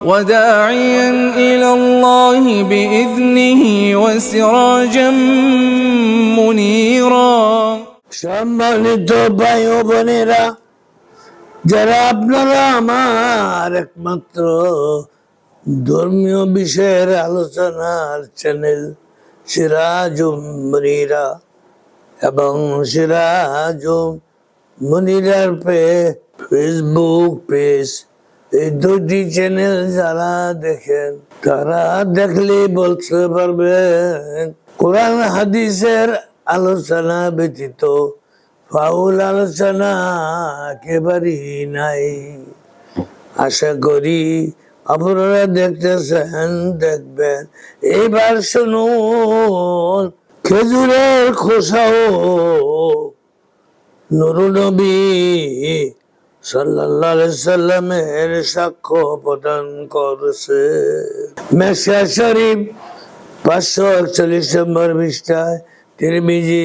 وداعيا إلى الله بإذنه وسراجا منيرا সম্মানিত ভাই ও বোনেরা যারা আপনারা আমার একমাত্র ধর্মীয় বিষয়ের আলোচনার চ্যানেল সিরাজুম মনিরা এবং সিরাজুম মনিরার পে ফেসবুক পেজ এই দুটি চ্যানেল যারা দেখেন, তারা দেখলে বলতে পারবেন, কোরআন হাদিসের আলোচনা ব্যতীত ফাউল আলোচনা একেবারেই নাই। আশা করি আপনারা দেখতেছেন, দেখবেন। এবার শুনুন, খেজুরের খোসাও নুরুনবী সাল্লামের সাক্ষ্য প্রদান করছে। মেশা শরীফ পাঁচশো একচল্লিশ নম্বর পৃষ্ঠায় তিরমিজি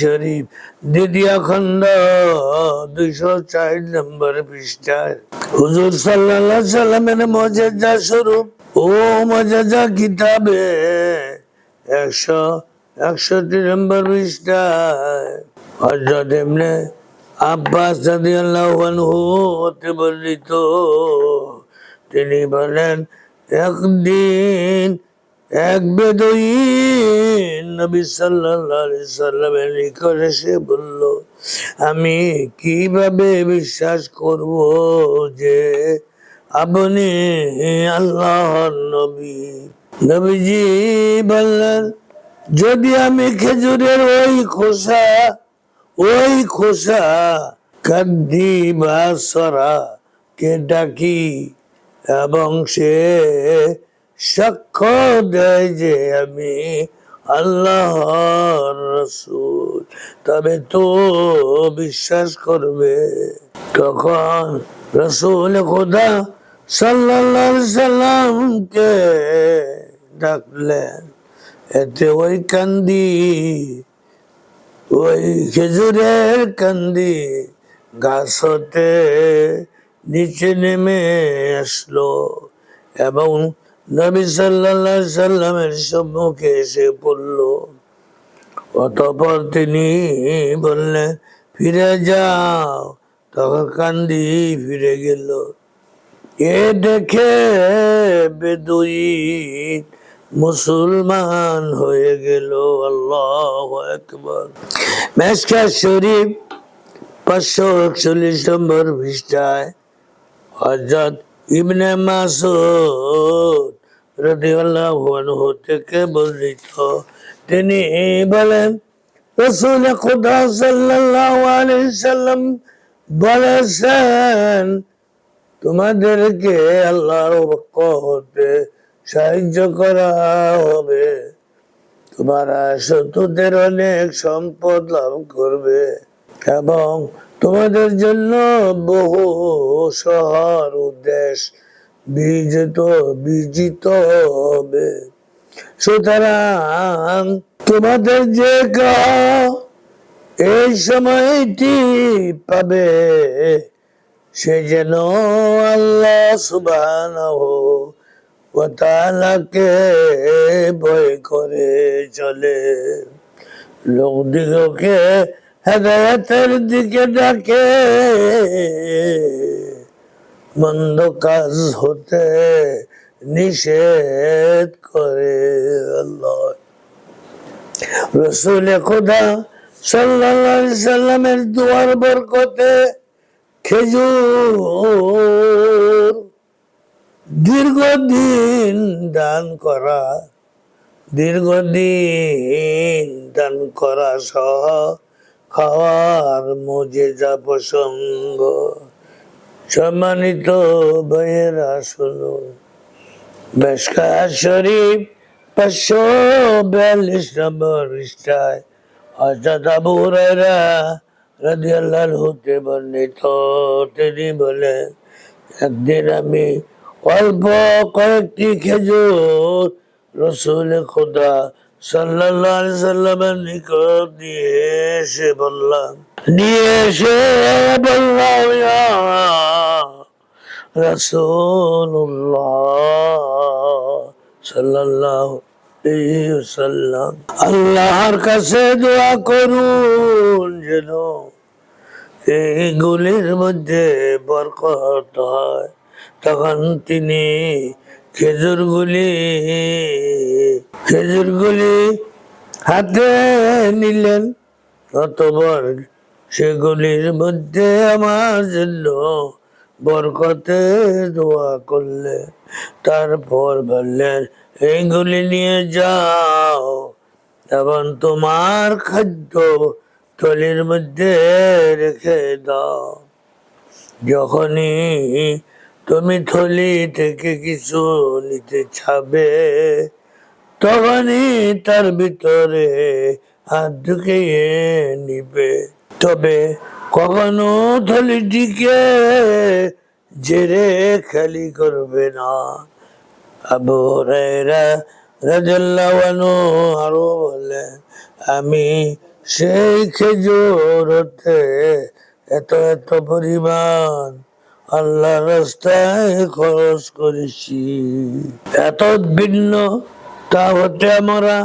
শরীফ দ্বিতীয় খণ্ড দুইশো চার নম্বর পৃষ্ঠায় হুজুর আলাইহি সাল্লামের মজেজা স্বরূপ ও মজেজা কিতাবে একশো একষট্টি নম্বর পৃষ্ঠায় হজরত এমনি আব্বাস হতে বর্ণিত। তিনি বলেন, একদিন এক বেদুইন নবী সাল্লামের নিকট এসে বলল, আমি কীভাবে বিশ্বাস করব যে আপনি আল্লাহর নবী? নবীজি বললেন, যদি আমি খেজুরের ওই খোসা ওই খোসা কান্দি বা সরা কে ডাকি? এবং সে সাক্ষ্য দেয় যে আমি আল্লাহর রসুল। তবে তো বিশ্বাস করবে তখন রসুল খোদা সাল্লাহ সাল্লামকে ডাকলেন। এতে ওই কান্দি ওই খেজুরের কান্দি গাছ হতে নিচে নেমে আসলো এবং নবী আলাইহি সাল্লামের সম্মুখে এসে পড়ল অতপর তিনি বললেন, ফিরে যাও। তখন কান্দি ফিরে গেল। এ দেখে বেদুইন মুসলমান হয়ে গেল, আল্লাহ একবার মেসকা শরীফ পাঁচশো একচল্লিশ নম্বর পৃষ্ঠায় হজরত ইবনে মাসুদ রাদিয়াল্লাহু আনহু থেকে বর্ণিত। তিনি বলেন, রসুল খুদা সাল্লাল্লাহু আলাইহি সাল্লাম বলেছেন, তোমাদেরকে আল্লাহর পক্ষ হতে সাহায্য করা হবে। তোমারা শত্রুদের অনেক সম্পদ লাভ করবে এবং তোমাদের জন্য বহু শহর ও দেশ বিজিত বিজিত হবে। সুতরাং তোমাদের যে এই সময়টি পাবে, সে যেন আল্লাহ সুবহানাহু ওয়া তাআলাকে ভয় করে চলে। লোকদিগকে হেদায়তের দিকে ডাকে। মন্দ কাজ হতে নিষেধ করে আল্লাহ। রসুল খুদা সাল্লাল্লাহু সাল্লামের দুয়ার বরকতে খেজুর দীর্ঘদিন দান করা, দীর্ঘদিন দান করা সহ খাওয়ার মজেজা প্রসঙ্গ। সম্মানিত ভাইয়েরা, শুনুন। বেশকা শরীফ পাঁচশো বিয়াল্লিশ নম্বর পৃষ্ঠায় হজরত আবু হুরায়রা রাদিয়াল্লাহু হতে বর্ণিত। তিনি বলেন, একদিন আমি অল্প কয়েকটি খেজুর রসুল খোদা সাল্লাল্লাহু সাল্লামের নিকট নিয়ে এসে বললাম, নিয়ে এসে বললাম আলাইহি ওয়াসাল্লাম আল্লাহর কাছে দোয়া করুন যেন এইগুলির মধ্যে বরকত হয়। তখন তিনি খেজুরগুলি খেজুরগুলি হাতে নিলেন। অতবার সেগুলির মধ্যে আমার জন্য বরকতে দোয়া করলে। তারপর বললেন এইগুলি নিয়ে যাও। এবং তোমার খাদ্য থলির মধ্যে রেখে দাও। যখনই তুমি থলি থেকে কিছু নিতে ছাবে তখনই তার ভিতরে হাত ঢুকিয়ে নিবে। তবে কখনো থলিটিকে জেরে খালি করবে না। আবু রাদিয়াল্লাহু আনহু আরও বলেন, আমি সেই খেজুর হতে এত এত পরিমাণ আল্লাহ রাস্তায় খরচ করেছি। এত ভিন্ন তা হতে আমরা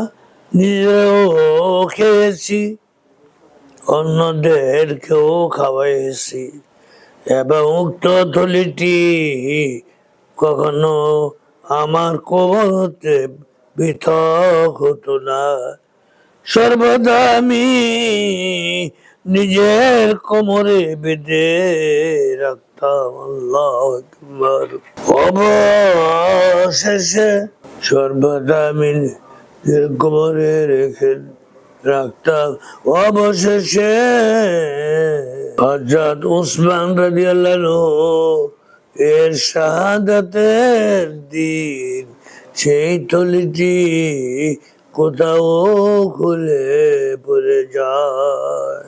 নিজেও খেয়েছি, অন্যদেরকেও খাওয়াইছি। এবং উক্ত থলিটি কখনো আমার কবর হতে পৃথক হতো না। সর্বদা আমি নিজের কোমরে বেঁধে রাখতাম আল্লাহ অবশেষে সর্বদা আমি কোমরে রেখে রাখতাম। অবশেষে হজরত উসমান রাদিয়াল্লাহু এর শাহাদাতের দিন সেই থলিটি কোথাও খুলে পড়ে যায়।